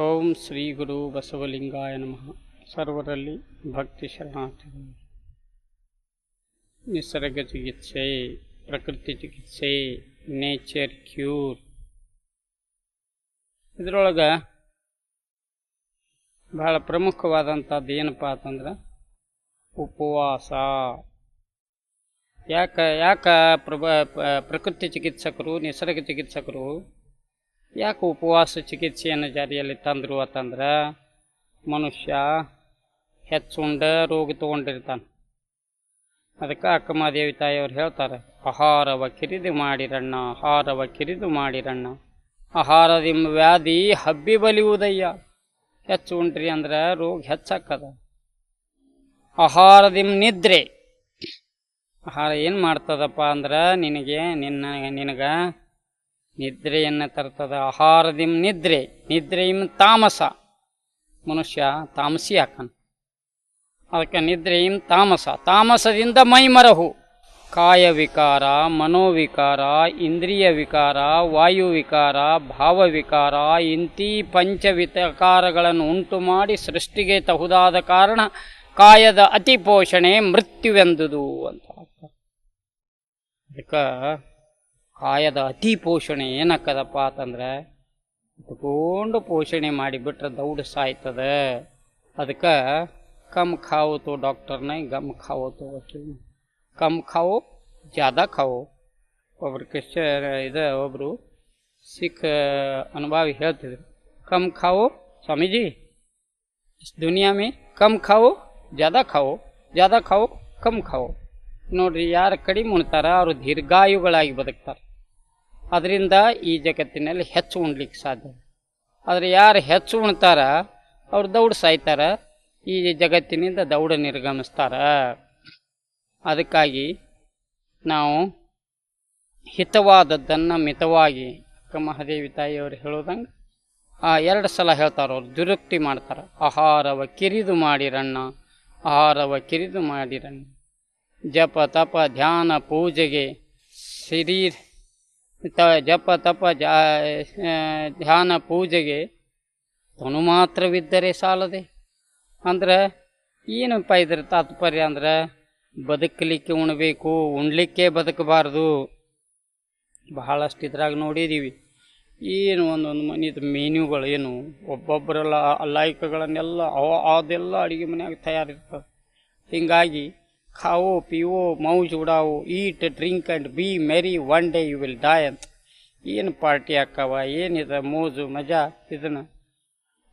ಓಂ ಶ್ರೀ ಗುರು ಬಸವಲಿಂಗಾಯ ನಮಃ. ಸರ್ವರಲ್ಲಿ ಭಕ್ತಿ ಶರಣಾರ್ಥಿಗಳು. ನಿಸರ್ಗ ಚಿಕಿತ್ಸೆ, ಪ್ರಕೃತಿ ಚಿಕಿತ್ಸೆ, ನೇಚರ್ ಕ್ಯೂರ್. ಇದರೊಳಗೆ ಬಹಳ ಪ್ರಮುಖವಾದಂಥದ್ದು ಏನಪ್ಪ ಅಂತಂದ್ರೆ ಉಪವಾಸ. ಯಾಕೆ ಯಾಕೆ ಪ್ರಭ, ಪ್ರಕೃತಿ ಚಿಕಿತ್ಸಕರು, ನಿಸರ್ಗ ಚಿಕಿತ್ಸಕರು ಯಾಕೆ ಉಪವಾಸ ಚಿಕಿತ್ಸೆಯನ್ನು ಜಾರಿಯಲ್ಲಿ ತಂದರು ಅಂತಂದ್ರೆ ಮನುಷ್ಯ ಹೆಚ್ಚು ಉಂಡ ರೋಗ ತೊಗೊಂಡಿರ್ತಾನೆ. ಅದಕ್ಕೆ ಅಕ್ಕಮಾದೇವಿ ತಾಯಿಯವ್ರು ಹೇಳ್ತಾರೆ, ಆಹಾರವ ಕಿರಿದು ಮಾಡಿರಣ್ಣ, ಆಹಾರವ ಕಿರಿದು ಮಾಡಿರಣ್ಣ, ಆಹಾರದಿಂ ವ್ಯಾಧಿ ಹಬ್ಬಿ ಬಲಿಯುವುದಯ್ಯ ಹೆಚ್ಚು ಉಂಡ್ರಿ ಅಂದ್ರೆ ರೋಗ ಹೆಚ್ಚಾಕದ ಆಹಾರದಿಂ ನಿದ್ರೆ, ಆಹಾರ ಏನು ಮಾಡ್ತದಪ್ಪ ಅಂದ್ರೆ ನಿನಗೆ, ನಿನ್ನ, ನಿನಗೆ ನಿದ್ರೆಯನ್ನು ತರ್ತದ ಆಹಾರದಿಂ ನಿದ್ರೆ, ನಿದ್ರೆಯಿಂ ತಾಮಸ. ಮನುಷ್ಯ ತಾಮಸಿ ಹಾಕನ್ ಅದಕ್ಕೆ ನಿದ್ರೆಯಿಂ ತಾಮಸ. ತಾಮಸದಿಂದ ಮೈಮರಹು. ಕಾಯ ವಿಕಾರ, ಮನೋವಿಕಾರ, ಇಂದ್ರಿಯ ವಿಕಾರ, ವಾಯು ವಿಕಾರ, ಭಾವ ವಿಕಾರ, ಇಂತಿ ಪಂಚವಿಕಾರಗಳನ್ನು ಉಂಟು ಮಾಡಿ ಸೃಷ್ಟಿಗೆ ತಹುದಾದ ಕಾರಣ ಕಾಯದ ಅತಿ ಪೋಷಣೆ ಮೃತ್ಯುವೆಂದುದು ಅಂತ ಅದಕ್ಕೆ ಕಾಯದ ಅತಿ ಪೋಷಣೆ ಏನಕ್ಕದಪ್ಪ ಅಂತಂದ್ರೆ ತಗೊಂಡು ಪೋಷಣೆ ಮಾಡಿಬಿಟ್ರೆ ದೌಡ್ ಸಾಯ್ತದ ಅದಕ್ಕೆ ಕಮ್ ಖಾವು ತೋ ಡಾಕ್ಟರ್ನ ಗಮ್ ಖಾವೋ ತೋ ವಕೀಲ್ ಕಮ್ ಖಾವೋ ಜ್ಯಾದಾ ಖಾವೋ ಒಬ್ರು ಕ್ರಿಶ್ಚ ಇದು ಒಬ್ಬರು ಸಿಖ್ ಅನುಭವಿ ಹೇಳ್ತಿದ್ರು ಕಮ್ ಖಾವೋ ಸ್ವಾಮೀಜಿ ಇಸ್ ದುನಿಯಾ ಮೇ ಕಮ್ ಖಾವೋ ಜ್ಯಾದಾ ಖಾವೋ ಜ್ಯಾದಾ ಖಾವೋ ಕಮ್ ಖಾವೋ ನೋಡ್ರಿ ಯಾರು ಕಡಿಮೆ ಉಣ್ತಾರ ಅವರು ದೀರ್ಘಾಯುಗಳಾಗಿ ಬದುಕ್ತಾರೆ ಅದರಿಂದ ಈ ಜಗತ್ತಿನಲ್ಲಿ ಹೆಚ್ಚು ಉಣ್ಲಿಕ್ಕೆ ಸಾಧ್ಯ. ಆದರೆ ಯಾರು ಹೆಚ್ಚು ಉಣ್ತಾರ, ಅವ್ರು ದೌಡ್ ಸಾಯ್ತಾರ, ಈ ಜಗತ್ತಿನಿಂದ ದೌಡ ನಿರ್ಗಮಿಸ್ತಾರ. ಅದಕ್ಕಾಗಿ ನಾವು ಹಿತವಾದದ್ದನ್ನು ಮಿತವಾಗಿ ಅಕ್ಕ ಮಹಾದೇವಿ ತಾಯಿಯವರು ಹೇಳೋದಂಗೆ, ಆ ಎರಡು ಸಲ ಹೇಳ್ತಾರೆ ಅವ್ರು ದುರುಕ್ತಿ ಮಾಡ್ತಾರೆ. ಆಹಾರವ ಕಿರಿದು ಮಾಡಿರಣ್ಣ, ಆಹಾರವ ಕಿರಿದು ಮಾಡಿರಣ್ಣ. ಜಪ ತಪ ಧ್ಯಾನ ಪೂಜೆಗೆ ಸಿರಿ ತ ಜಪ ತಪ ಜಾ ಧ್ಯಾನ ಪೂಜೆಗೆ ತನು ಮಾತ್ರವಿದ್ದರೆ ಸಾಲದೆ. ಅಂದ್ರೆ ಏನಪ್ಪ ಇದ್ರ ತಾತ್ಪರ್ಯ ಅಂದ್ರೆ ಬದುಕಲಿಕ್ಕೆ ಉಣಬೇಕು, ಉಣ್ಲಿಕ್ಕೆ ಬದುಕಬಾರ್ದು. ಬಹಳಷ್ಟು ಇದ್ರಾಗ ನೋಡಿದ್ದೀವಿ ಏನು ಒಂದೊಂದು ಮನೆದು ಮೆನ್ಯೂಗಳು ಏನು ಒಬ್ಬೊಬ್ಬರೆಲ್ಲ ಲಾಯ್ಕಗಳನ್ನೆಲ್ಲ ಅವ, ಅದೆಲ್ಲ ಅಡುಗೆ ಮನೆಯಾಗ ತಯಾರಿರ್ತದೆ ಹೀಗಾಗಿ ಖಾವೋ ಪಿವೋ ಮೌಜ್ ಉಡಾವು eat drink and be merry one day you will die ಅಂತ ಏನು ಪಾರ್ಟಿ ಹಾಕವ ಏನಿದೆ ಮೋಜು, ಮಜಾ, ಇದನ್ನು?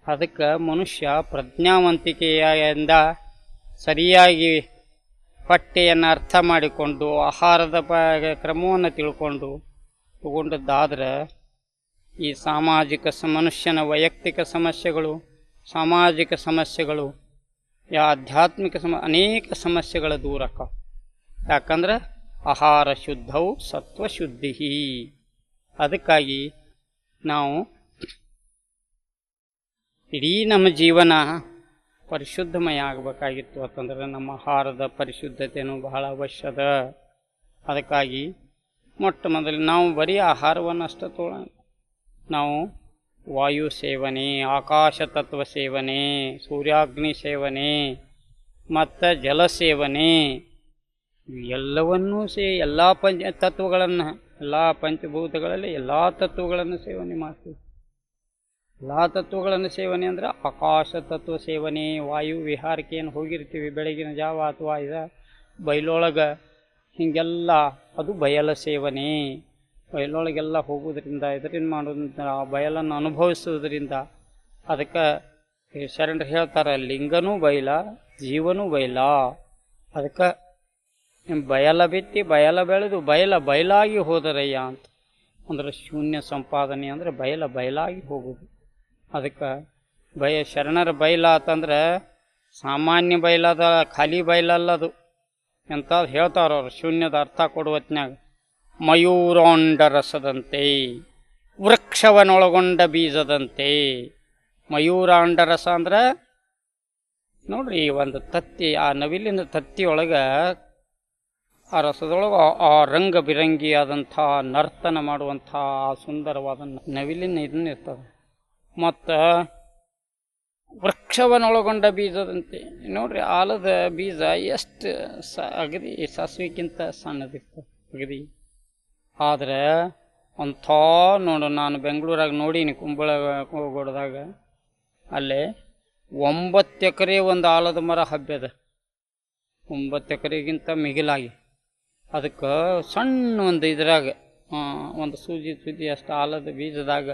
ಅದಕ್ಕೆ ಮನುಷ್ಯ ಪ್ರಜ್ಞಾವಂತಿಕೆಯಿಂದ ಸರಿಯಾಗಿ ಪಟ್ಟೆಯನ್ನು ಅರ್ಥ ಮಾಡಿಕೊಂಡು, ಆಹಾರದ ಪ, ಕ್ರಮವನ್ನು ತಿಳ್ಕೊಂಡು ತಗೊಂಡದ್ದಾದ್ರೆ ಈ ಸಾಮಾಜಿಕ ಮನುಷ್ಯನ ವೈಯಕ್ತಿಕ ಸಮಸ್ಯೆಗಳು, ಸಾಮಾಜಿಕ ಸಮಸ್ಯೆಗಳು ಯಾ ಆಧ್ಯಾತ್ಮಿಕ ಸಮ, ಅನೇಕ ಸಮಸ್ಯೆಗಳ ದೂರಕ. ಯಾಕಂದ್ರೆ ಆಹಾರ ಶುದ್ಧವು ಸತ್ವ ಶುದ್ಧಿ ಅದಕ್ಕಾಗಿ ನಾವು ಇಡೀ ನಮ್ಮ ಜೀವನ ಪರಿಶುದ್ಧಮಯ ಆಗಬೇಕಾಗಿತ್ತು. ಅಂತಂದ್ರೆ ನಮ್ಮ ಆಹಾರದ ಪರಿಶುದ್ಧತೆಯೂ ಬಹಳ ಅವಶ್ಯದ ಅದಕ್ಕಾಗಿ ಮೊಟ್ಟ ಮೊದಲು ನಾವು ಬರೀ ಆಹಾರವನ್ನು ಅಷ್ಟೇ ತೊಗೊಳ ನಾವು ವಾಯು ಸೇವನೆ ಆಕಾಶ ತತ್ವ ಸೇವನೆ ಸೂರ್ಯಾಗ್ನಿ ಸೇವನೆ ಮತ್ತು ಜಲ ಸೇವನೆ ಎಲ್ಲವನ್ನೂ ಸೇ, ಎಲ್ಲ ಪಂಚ, ತತ್ವಗಳನ್ನು, ಎಲ್ಲ ಪಂಚಭೂತಗಳಲ್ಲಿ ಎಲ್ಲ ತತ್ವಗಳನ್ನು ಸೇವನೆ ಮಾಡ್ತೀವಿ. ಎಲ್ಲ ತತ್ವಗಳನ್ನು ಸೇವನೆ ಅಂದರೆ ಆಕಾಶ ತತ್ವ ಸೇವನೆ ವಾಯು ವಿಹಾರಕ್ಕೆ ಏನು ಹೋಗಿರ್ತೀವಿ, ಬೆಳಗಿನ ಜಾವ ಅಥವಾ ಇದ ಬಯಲೊಳಗೆ ಹೀಗೆಲ್ಲ, ಅದು ಬಯಲ ಸೇವನೆ ಬಯಲೊಳಗೆಲ್ಲ ಹೋಗೋದ್ರಿಂದ ಇದರಿಂದ ಮಾಡೋದ್ರಿಂದ ಆ ಬಯಲನ್ನು ಅನುಭವಿಸೋದ್ರಿಂದ ಅದಕ್ಕೆ ಶರಣರು ಹೇಳ್ತಾರೆ, ಲಿಂಗನೂ ಬಯಲ, ಜೀವನೂ ಬಯಲ. ಅದಕ್ಕೆ ಬಯಲ ಬಿತ್ತಿ, ಬಯಲ ಬೆಳೆದು, ಬಯಲ ಬಯಲಾಗಿ ಹೋದರಯ್ಯ ಅಂತ. ಅಂದ್ರೆ ಶೂನ್ಯ ಸಂಪಾದನೆ ಅಂದರೆ ಬಯಲ ಬಯಲಾಗಿ ಹೋಗೋದು ಅದಕ್ಕೆ ಬಯ, ಶರಣರ ಬಯಲ ಅಂತಂದ್ರೆ ಸಾಮಾನ್ಯ ಬಯಲದ, ಖಾಲಿ ಬಯಲಲ್ಲದು. ಎಂತ ಹೇಳ್ತಾರ ಅವ್ರು, ಶೂನ್ಯದ ಅರ್ಥ ಕೊಡುವತ್ನಾಗ ರಸದಂತೆ ವೃಕ್ಷವನ್ನೊಳಗೊಂಡ ಬೀಜದಂತೆ. ಮಯೂರಾಂಡ ರಸ ಅಂದ್ರೆ, ನೋಡ್ರಿ ಒಂದು ತತ್ತಿ, ಆ ನವಿಲಿನ ತತ್ತಿಯೊಳಗೆ ಆ ರಸದೊಳಗೆ ಆ- ರಂಗ ಬಿರಂಗಿಯಾದಂಥ ನರ್ತನ ಮಾಡುವಂಥ ಸುಂದರವಾದ ನವಿಲಿನ ಇದನ್ನ ಇರ್ತದೆ. ಮತ್ತು ವೃಕ್ಷವನ್ನೊಳಗೊಂಡ ಬೀಜದಂತೆ. ನೋಡ್ರಿ ಆಲದ ಬೀಜ ಎಷ್ಟು ಸ ಅಗದಿ ಸಾಸಿವೆಗಿಂತ ಸಣ್ಣದಿರ್ತದೆ ಅಗದಿ. ಆದರೆ ಅಂಥ ನೋಡು, ನಾನು ಬೆಂಗಳೂರಾಗ ನೋಡೀನಿ ಕುಂಬಳ ಗೋಡದಾಗ. ಅಲ್ಲಿ ಒಂಬತ್ತು ಎಕರೆ ಒಂದು ಆಲದ ಮರ ಹಬ್ಬದ ಒಂಬತ್ತು ಎಕರೆಗಿಂತ ಮಿಗಿಲಾಗಿ. ಅದಕ್ಕೆ ಸಣ್ಣ ಒಂದು ಇದ್ರಾಗ ಒಂದು ಸೂಜಿ ಸೂಜಿ ಅಷ್ಟು ಆಲದ ಬೀಜದಾಗ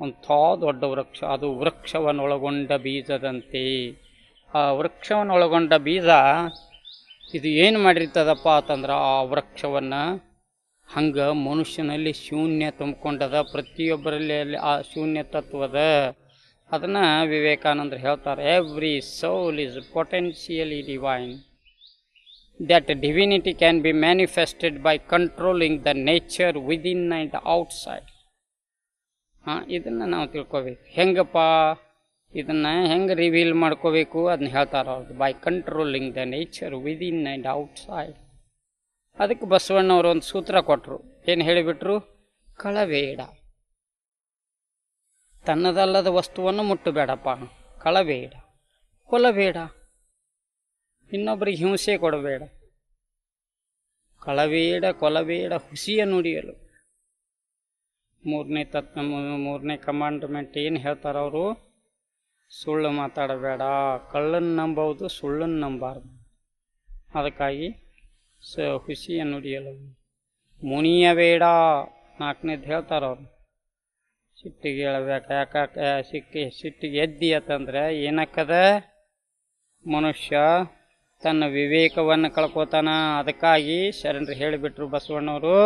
ಅಂಥ ದೊಡ್ಡ ವೃಕ್ಷ, ಅದು ವೃಕ್ಷವನ್ನೊಳಗೊಂಡ ಬೀಜದಂತೆ. ಆ ವೃಕ್ಷವನ್ನೊಳಗೊಂಡ ಬೀಜ, ಇದು ಏನು ಮಾಡಿರ್ತದಪ್ಪ ಅಂತಂದ್ರೆ ಆ ವೃಕ್ಷವನ್ನು ಹಂಗೆ ಮನುಷ್ಯನಲ್ಲಿ ಶೂನ್ಯ ತುಂಬಿಕೊಂಡದ ಪ್ರತಿಯೊಬ್ಬರಲ್ಲಿ ಅಲ್ಲಿ ಆ ಶೂನ್ಯ ತತ್ವದ. ಅದನ್ನು ವಿವೇಕಾನಂದರು ಹೇಳ್ತಾರೆ every soul is potentially divine that divinity can be manifested by controlling the nature within and outside. ಹಾಂ, ಇದನ್ನು ನಾವು ತಿಳ್ಕೊಬೇಕು. ಹೆಂಗಪ್ಪ? ಇದನ್ನು ಹೆಂಗೆ ರಿವೀಲ್ ಮಾಡ್ಕೋಬೇಕು? ಅದನ್ನ ಹೇಳ್ತಾರೆ ಅವ್ರದ್ದು by controlling the nature within and outside ಅದಕ್ಕೆ ಬಸವಣ್ಣವರು ಒಂದು ಸೂತ್ರ ಕೊಟ್ಟರು ಏನು ಹೇಳಿಬಿಟ್ರು? ಕಳಬೇಡ. ತನ್ನದಲ್ಲದ ವಸ್ತುವನ್ನು ಮುಟ್ಟಬೇಡಪ್ಪ. ಕಳಬೇಡ. ಕೊಲಬೇಡ ಇನ್ನೊಬ್ಬರಿಗೆ ಹಿಂಸೆ ಕೊಡಬೇಡ. ಕಳಬೇಡ ಕೊಲಬೇಡ ಹುಸಿಯ ನುಡಿಯಲು. ಮೂರನೇ ತತ್ವ, ಮೂರನೇ ಕಮಾಂಡ್ಮೆಂಟ್ ಏನು ಹೇಳ್ತಾರೆ ಅವರು? ಸುಳ್ಳು ಮಾತಾಡಬೇಡ. ಕಳ್ಳನ್ನು ನಂಬೋದು ಸುಳ್ಳನ್ನು ನಂಬಾರ್ದು. ಅದಕ್ಕಾಗಿ ಸ ಖುಷಿಯನ್ನು ನುಡಿಯಲು ಮುನಿಯಬೇಡ ನಾಲ್ಕನೇದು ಹೇಳ್ತಾರೆ ಅವರು ಸಿಟ್ಟಿಗೆ ಹೇಳಬೇಕು ಯಾಕೆ ಸಿಕ್ಕಿ, ಸಿಟ್ಟಿಗೆ ಎದ್ದಿ ಅಂತಂದ್ರೆ ಏನಕ್ಕದ? ಮನುಷ್ಯ ತನ್ನ ವಿವೇಕವನ್ನು ಕಳ್ಕೋತಾನ. ಅದಕ್ಕಾಗಿ ಶರಣರು ಹೇಳಿಬಿಟ್ರು ಬಸವಣ್ಣವರು.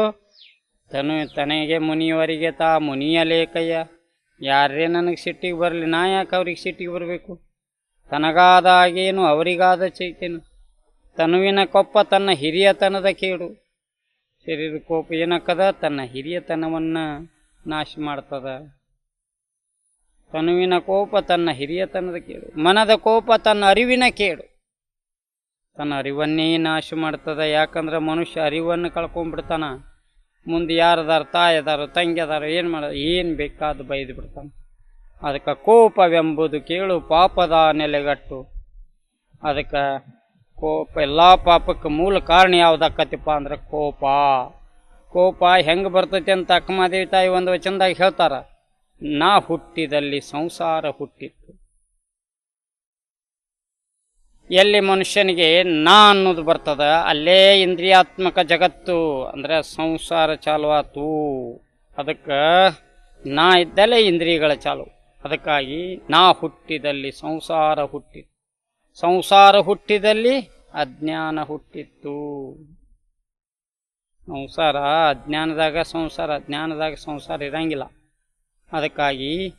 ತನು, ತನಗೆ ಮುನಿಯವರಿಗೆ ತಾ ಮುನಿಯಲೇಕಯ್ಯ ಯಾರೇ ನನಗೆ ಸಿಟ್ಟಿಗೆ ಬರಲಿ, ನಾ ಯಾಕೆ ಅವ್ರಿಗೆ ಸಿಟ್ಟಿಗೆ ಬರಬೇಕು? ತನಗಾದಾಗೇನು ಅವರಿಗಾದ ಚೈತೇನು ತನುವಿನ ಕೊಪ್ಪ ತನ್ನ ಹಿರಿಯತನದ ಕೇಡು. ಶರೀರ ಕೋಪ ಏನಕ್ಕದ? ತನ್ನ ಹಿರಿಯತನವನ್ನು ನಾಶ ಮಾಡ್ತದ. ತನುವಿನ ಕೋಪ ತನ್ನ ಹಿರಿಯತನದ ಕೇಡು. ಮನದ ಕೋಪ ತನ್ನ ಅರಿವಿನ ಕೇಡು. ತನ್ನ ಅರಿವನ್ನೇ ನಾಶ ಮಾಡ್ತದ. ಯಾಕಂದ್ರೆ ಮನುಷ್ಯ ಅರಿವನ್ನು ಕಳ್ಕೊಂಡ್ಬಿಡ್ತಾನ. ಮುಂದೆ ಯಾರದಾರು ತಾಯದಾರು, ತಂಗಿದಾರು ಏನು ಮಾಡ, ಏನು ಬೇಕಾದ ಬೈದು ಬಿಡ್ತಾನೆ. ಅದಕ್ಕೆ ಕೋಪವೆಂಬುದು ಕೇಳು. ಪಾಪದ ನೆಲೆಗಟ್ಟು. ಅದಕ್ಕೆ ಕೋಪ, ಎಲ್ಲ ಪಾಪಕ್ಕೆ ಮೂಲ ಕಾರಣ ಯಾವ್ದಾಕತಿಪ್ಪ ಅಂದ್ರೆ ಕೋಪ. ಕೋಪ ಹೆಂಗೆ ಬರ್ತೈತಿ ಅಂತ ಅಕ್ಕಮಾದೇವಿ ತಾಯಿ ಒಂದು ವಚನದಾಗ ಹೇಳ್ತಾರ, ನಾ ಹುಟ್ಟಿದಲ್ಲಿ ಸಂಸಾರ ಹುಟ್ಟಿತ್ತು. ಎಲ್ಲಿ ಮನುಷ್ಯನಿಗೆ ನಾ ಅನ್ನೋದು ಬರ್ತದ, ಅಲ್ಲೇ ಇಂದ್ರಿಯಾತ್ಮಕ ಜಗತ್ತು ಅಂದ್ರೆ ಸಂಸಾರ ಚಾಲು ಆತು ಅದಕ್ಕೆ ನಾ ಇದ್ದಲ್ಲೇ ಇಂದ್ರಿಯಗಳ ಚಾಲು. ಅದಕ್ಕಾಗಿ ನಾ ಹುಟ್ಟಿದಲ್ಲಿ ಸಂಸಾರ ಹುಟ್ಟಿತ್ತು. ಸಂಸಾರ ಹುಟ್ಟಿದಲ್ಲಿ ಅಜ್ಞಾನ ಹುಟ್ಟಿತ್ತು. ಸಂಸಾರ, ಅಜ್ಞಾನದಾಗ ಸಂಸಾರ ಜ್ಞಾನದಾಗ ಸಂಸಾರ ಇರಂಗಿಲ್ಲ. ಅದಕ್ಕಾಗಿ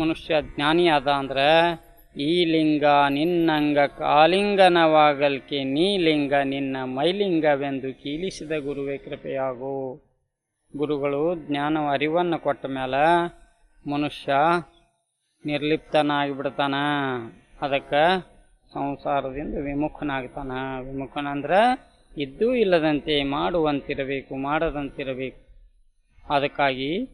ಮನುಷ್ಯ ಜ್ಞಾನಿ ಆದ ಅಂದ್ರೆ, ಈ ಲಿಂಗ ನಿನ್ನಂಗ ಕಾಲಿಂಗನವಾಗಲ್ಕೆ ನೀ ಲಿಂಗ ನಿನ್ನ ಮೈಲಿಂಗವೆಂದು ಕೀಲಿಸಿದ ಗುರುವೇ ಕೃಪೆಯಾಗು. ಗುರುಗಳು ಜ್ಞಾನ ಅರಿವನ್ನು ಕೊಟ್ಟ ಮೇಲೆ ಮನುಷ್ಯ ನಿರ್ಲಿಪ್ತನಾಗಿಬಿಡ್ತಾನ. ಅದಕ್ಕೆ ಸಂಸಾರದಿಂದ ವಿಮುಖನಾಗ್ತಾನ. ವಿಮುಖನಂದ್ರೆ ಇದ್ದೂ ಇಲ್ಲದಂತೆ ಮಾಡುವಂತಿರಬೇಕು, ಮಾಡದಂತಿರಬೇಕು. ಅದಕ್ಕಾಗಿ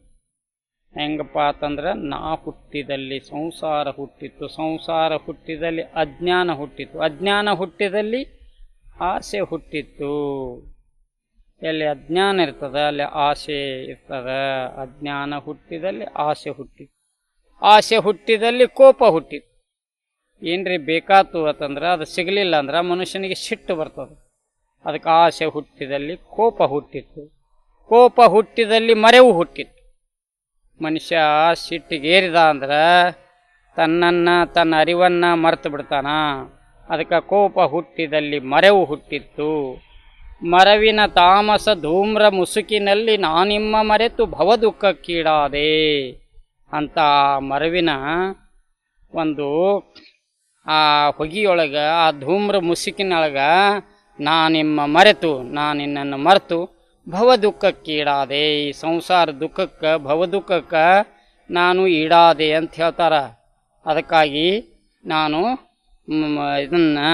ಹೆಂಗಪ್ಪ ಅಂತಂದ್ರೆ, ನಾ ಹುಟ್ಟಿದಲ್ಲಿ ಸಂಸಾರ ಹುಟ್ಟಿತ್ತು, ಸಂಸಾರ ಹುಟ್ಟಿದಲ್ಲಿ ಅಜ್ಞಾನ ಹುಟ್ಟಿತ್ತು. ಅಜ್ಞಾನ ಹುಟ್ಟಿದಲ್ಲಿ ಆಸೆ ಹುಟ್ಟಿತ್ತು. ಎಲ್ಲಿ ಅಜ್ಞಾನ ಇರ್ತದೆ, ಅಲ್ಲಿ ಆಸೆ ಇರ್ತದೆ. ಅಜ್ಞಾನ ಹುಟ್ಟಿದಲ್ಲಿ ಆಸೆ ಹುಟ್ಟಿತ್ತು. ಆಸೆ ಹುಟ್ಟಿದಲ್ಲಿ ಕೋಪ ಹುಟ್ಟಿತ್ತು. ಏನ್ರಿ ಬೇಕಾತು ಅಂತಂದ್ರೆ ಅದು ಸಿಗಲಿಲ್ಲ ಅಂದ್ರೆ ಮನುಷ್ಯನಿಗೆ ಸಿಟ್ಟು ಬರ್ತದೆ. ಅದಕ್ಕೆ ಆಸೆ ಹುಟ್ಟಿದಲ್ಲಿ ಕೋಪ ಹುಟ್ಟಿತ್ತು. ಕೋಪ ಹುಟ್ಟಿದಲ್ಲಿ ಮರೆವು ಹುಟ್ಟಿತ್ತು. ಮನುಷ್ಯ ಸಿಟ್ಟಿಗೇರಿದ ಅಂದ್ರೆ ತನ್ನನ್ನು, ತನ್ನ ಅರಿವನ್ನು ಮರೆತು ಬಿಡ್ತಾನ. ಅದಕ್ಕೆ ಕೋಪ ಹುಟ್ಟಿದಲ್ಲಿ ಮರೆವು ಹುಟ್ಟಿತ್ತು. ಮರವಿನ ತಾಮಸ ಧೂಮ್ರ ಮುಸುಕಿನಲ್ಲಿ ನಾನಿಮ್ಮ ಮರೆತು ಭವದುಃಖಕ್ಕೀಡಾದೆ ಅಂತ ಮರವಿನ ಒಂದು ಆ ಹೊಗೆಯೊಳಗೆ, ಆ ಧೂಮ್ರ ಮುಸುಕಿನೊಳಗೆ ನಾನಿಮ್ಮ ಮರೆತು, ನಾ ನಿನ್ನನ್ನು ಮರೆತು ಭವ ದುಃಖಕ್ಕೀಡಾದೆ ಈ ಸಂಸಾರ ದುಃಖಕ್ಕೆ ಭವ ದುಃಖಕ್ಕೆ ನಾನು ಈಡಾದೆ ಅಂತ ಹೇಳ್ತಾರ. ಅದಕ್ಕಾಗಿ ನಾನು ಇದನ್ನು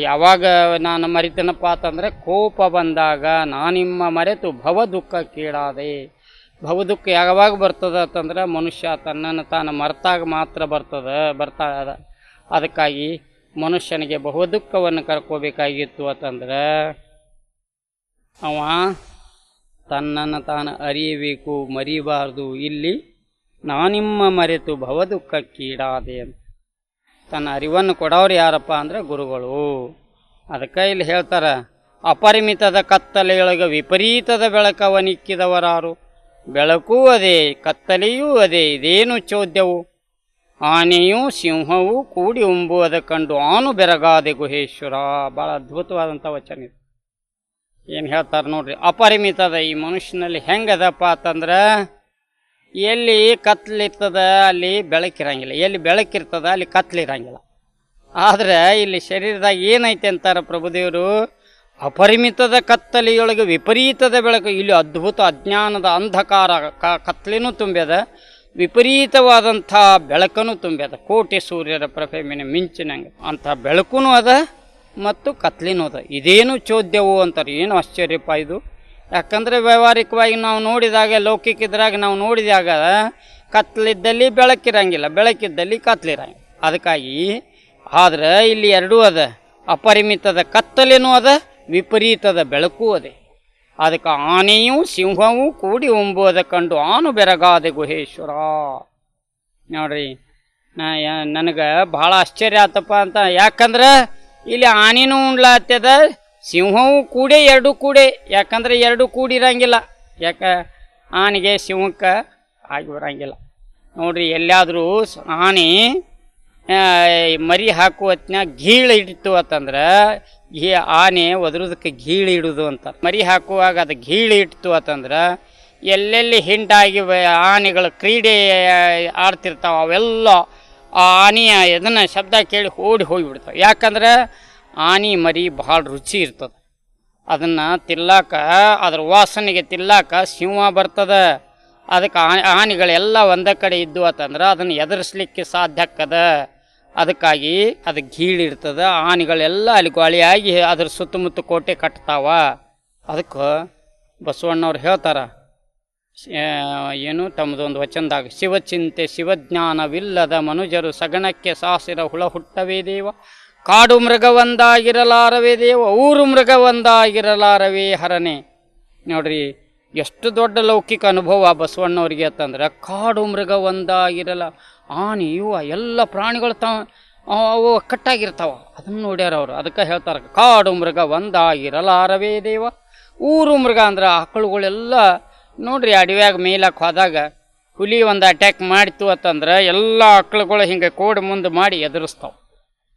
ಯಾವಾಗ ನಾನು ಮರಿತೇನಪ್ಪ ಅಂತಂದರೆ, ಕೋಪ ಬಂದಾಗ ನಾನಿಮ್ಮ ಮರೆತು ಭವ ದುಃಖಕ್ಕೀಡಾದೆ ದುಃಖ ಯಾವಾಗ ಬರ್ತದೆ ಅಂತಂದ್ರೆ, ಮನುಷ್ಯ ತನ್ನನ್ನು ತಾನು ಮರ್ತಾಗ ಮಾತ್ರ ಬರ್ತದೆ ಬರ್ತಾ ಅದಕ್ಕಾಗಿ ಮನುಷ್ಯನಿಗೆ ಬಹುದುಃಖವನ್ನು ಕರ್ಕೋಬೇಕಾಗಿತ್ತು ಅಂತಂದ್ರೆ, ಅವ ತನ್ನನ್ನು ತಾನು ಅರಿಯಬೇಕು, ಮರಿಬಾರ್ದು, ಇಲ್ಲಿ ನಾನಿಮ್ಮ ಮರೆತು ಭವದುಃಖಕ್ಕೀಡಾದೆ ಅಂತ. ತನ್ನ ಅರಿವನ್ನು ಕೊಡೋರು ಯಾರಪ್ಪ ಅಂದ್ರೆ ಗುರುಗಳು. ಅದಕ್ಕೆ ಇಲ್ಲಿ ಹೇಳ್ತಾರೆ, ಅಪರಿಮಿತದ ಕತ್ತಲೆಯೊಳಗೆ ವಿಪರೀತದ ಬೆಳಕವನಿಕ್ಕಿದವರಾರು. ಬೆಳಕೂ ಅದೇ, ಕತ್ತಲೆಯೂ ಅದೇ, ಇದೇನು ಚೋದ್ಯವು? ಆನೆಯೂ ಸಿಂಹವೂ ಕೂಡಿ ಉಂಬುವುದ ಕಂಡು ಆನು ಬೆರಗಾದೆ ಗುಹೇಶ್ವರ. ಭಾಳ ಅದ್ಭುತವಾದಂಥ ವಚನ ಇದು. ಏನು ಹೇಳ್ತಾರೆ ನೋಡ್ರಿ, ಅಪರಿಮಿತದ ಈ ಮನುಷ್ಯನಲ್ಲಿ ಹೆಂಗದಪ್ಪ ಅಂತಂದ್ರೆ, ಎಲ್ಲಿ ಕತ್ಲಿರ್ತದ ಅಲ್ಲಿ ಬೆಳಕಿರಂಗಿಲ್ಲ, ಎಲ್ಲಿ ಬೆಳಕಿರ್ತದ ಅಲ್ಲಿ ಕತ್ಲಿರಂಗಿಲ್ಲ. ಆದರೆ ಇಲ್ಲಿ ಶರೀರದಾಗ ಏನೈತೆ ಅಂತಾರೆ ಪ್ರಭುದೇವರು, ಅಪರಿಮಿತದ ಕತ್ತಲೆಯೊಳಗೆ ವಿಪರೀತದ ಬೆಳಕು, ಇಲ್ಲಿ ಅದ್ಭುತ ಅಜ್ಞಾನದ ಅಂಧಕಾರ ಕತ್ಲಿನೂ ತುಂಬ್ಯದ ವಿಪರೀತವಾದಂಥ ಬೆಳಕನ್ನು ತುಂಬಿದ ಕೋಟಿ ಸೂರ್ಯರ ಪ್ರಭೆ ಮೇಲೆ ಮಿಂಚಿನಂಗೆ ಅಂಥ ಬೆಳಕೂ ಅದ ಮತ್ತು ಕತ್ಲಿನೂ ಅದ. ಇದೇನು ಚೋದ್ಯವು ಅಂತಾರೆ, ಏನು ಆಶ್ಚರ್ಯಪ್ಪ ಇದು. ಯಾಕಂದರೆ ವ್ಯಾವಹಾರಿಕವಾಗಿ ನಾವು ನೋಡಿದಾಗ ಲೌಕಿಕ ಇದ್ರಾಗ ನಾವು ನೋಡಿದಾಗ ಕತ್ಲಿದ್ದಲ್ಲಿ ಬೆಳಕಿರಂಗಿಲ್ಲ, ಬೆಳಕಿದ್ದಲ್ಲಿ ಕತ್ಲಿರಂಗಿಲ್ಲ. ಅದಕ್ಕಾಗಿ ಆದ್ರೆ ಇಲ್ಲಿ ಎರಡೂ ಅದ. ಅಪರಿಮಿತದ ಕತ್ತಲೇನೂ ಅದ, ವಿಪರೀತದ ಬೆಳಕು ಅದೇ. ಅದಕ್ಕೆ ಆನೆಯೂ ಸಿಂಹವೂ ಕೂಡಿ ಉಂಬುವುದ ಕಂಡು ಆನು ಬೆರಗಾದೆ ಗುಹೇಶ್ವರ. ನೋಡ್ರಿ ನನಗೆ ಭಾಳ ಆಶ್ಚರ್ಯ ಆತಪ್ಪ ಅಂತ. ಯಾಕಂದ್ರೆ ಇಲ್ಲಿ ಆನೆನೂ ಉಣ್ಲಾತ್ಯದ ಸಿಂಹವೂ ಕೂಡೆ, ಎರಡು ಕೂಡೆ. ಯಾಕಂದ್ರೆ ಎರಡು ಕೂಡಿರಂಗಿಲ್ಲ ಯಾಕ, ಆನೆಗೆ ಸಿಂಹಕ್ಕೆ ಆಗಿ ಬರಂಗಿಲ್ಲ. ನೋಡ್ರಿ, ಎಲ್ಲಿಯಾದರೂ ಆನೆ ಮರಿ ಹಾಕುವ ಗೀಳ ಗೀಳು ಇಡ್ತು ಅಂತಂದ್ರೆ ಘೀ ಆನೆ ಒದರೋದಕ್ಕೆ ಗೀಳಿ ಇಡುದು ಅಂತ. ಮರಿ ಹಾಕುವಾಗ ಅದು ಗೀಳಿ ಇಟ್ಟು ಅಂತಂದ್ರೆ ಎಲ್ಲೆಲ್ಲಿ ಹಿಂಡಾಗಿ ಆನೆಗಳ ಕ್ರೀಡೆ ಆಡ್ತಿರ್ತಾವ ಅವೆಲ್ಲ ಆ ಆನೆಯ ಇದನ್ನು ಶಬ್ದ ಕೇಳಿ ಓಡಿ ಹೋಗಿಬಿಡ್ತಾವೆ. ಯಾಕಂದ್ರೆ ಆನೆ, ಮರಿ ಭಾಳ ರುಚಿ ಇರ್ತದೆ. ಅದನ್ನು ತಿಲ್ಲಾಕ ಅದ್ರ ವಾಸನೆಗೆ ತಿಲ್ಲಾಕ ಸಿಂಹ ಬರ್ತದ. ಅದಕ್ಕೆ ಆನೆಗಳೆಲ್ಲ ಒಂದೇ ಕಡೆ ಇದ್ದು ಅಂತಂದ್ರೆ ಅದನ್ನು ಎದುರಿಸ್ಲಿಕ್ಕೆ ಸಾಧ್ಯ ಅದಕ್ಕಾಗಿ ಅದು ಗೀಳಿರ್ತದ ಆನೆಗಳೆಲ್ಲ ಅಲ್ಲಿ ಗಾಳಿಯಾಗಿ ಅದ್ರ ಸುತ್ತಮುತ್ತ ಕೋಟೆ ಕಟ್ತಾವ. ಅದಕ್ಕೆ ಬಸವಣ್ಣವ್ರು ಹೇಳ್ತಾರ ಏನು ತಮ್ಮದೊಂದು ವಚನದಾಗ ಶಿವಚಿಂತೆ ಶಿವಜ್ಞಾನವಿಲ್ಲದ ಮನುಜರು ಸಗಣಕ್ಕೆ ಸಾಸಿರ ಹುಳ ಹುಟ್ಟವೇ ದೇವ, ಕಾಡು ಮೃಗವೊಂದಾಗಿರಲಾರವೇ ದೇವ, ಊರು ಮೃಗವೊಂದಾಗಿರಲಾರವೇ ಹರನೆ. ನೋಡ್ರಿ, ಎಷ್ಟು ದೊಡ್ಡ ಲೌಕಿಕ ಅನುಭವ ಬಸವಣ್ಣವ್ರಿಗೆ ಅಂತಂದ್ರೆ, ಕಾಡು ಮೃಗ ಒಂದಾಗಿರಲ್ಲ ಆನೆ ಇವ ಎಲ್ಲ ಪ್ರಾಣಿಗಳು ತ ಅವು ಕಟ್ಟಾಗಿರ್ತಾವ. ಅದನ್ನು ನೋಡ್ಯಾರ ಅವರು. ಅದಕ್ಕೆ ಹೇಳ್ತಾರೆ, ಕಾಡು ಮೃಗ ಒಂದಾಗಿರಲಾರವೇ ದೇವ. ಊರು ಮೃಗ ಅಂದ್ರೆ ಆಕಳುಗಳೆಲ್ಲ ನೋಡ್ರಿ ಅಡವ್ಯಾಗ ಮೇಲಕ್ಕೆ ಹೋದಾಗ ಹುಲಿ ಒಂದು ಅಟ್ಯಾಕ್ ಮಾಡಿತು ಅಂತಂದ್ರೆ ಎಲ್ಲ ಆಕಳುಗಳು ಹಿಂಗೆ ಕೋಡಿ ಮುಂದೆ ಮಾಡಿ ಎದುರಿಸ್ತಾವ.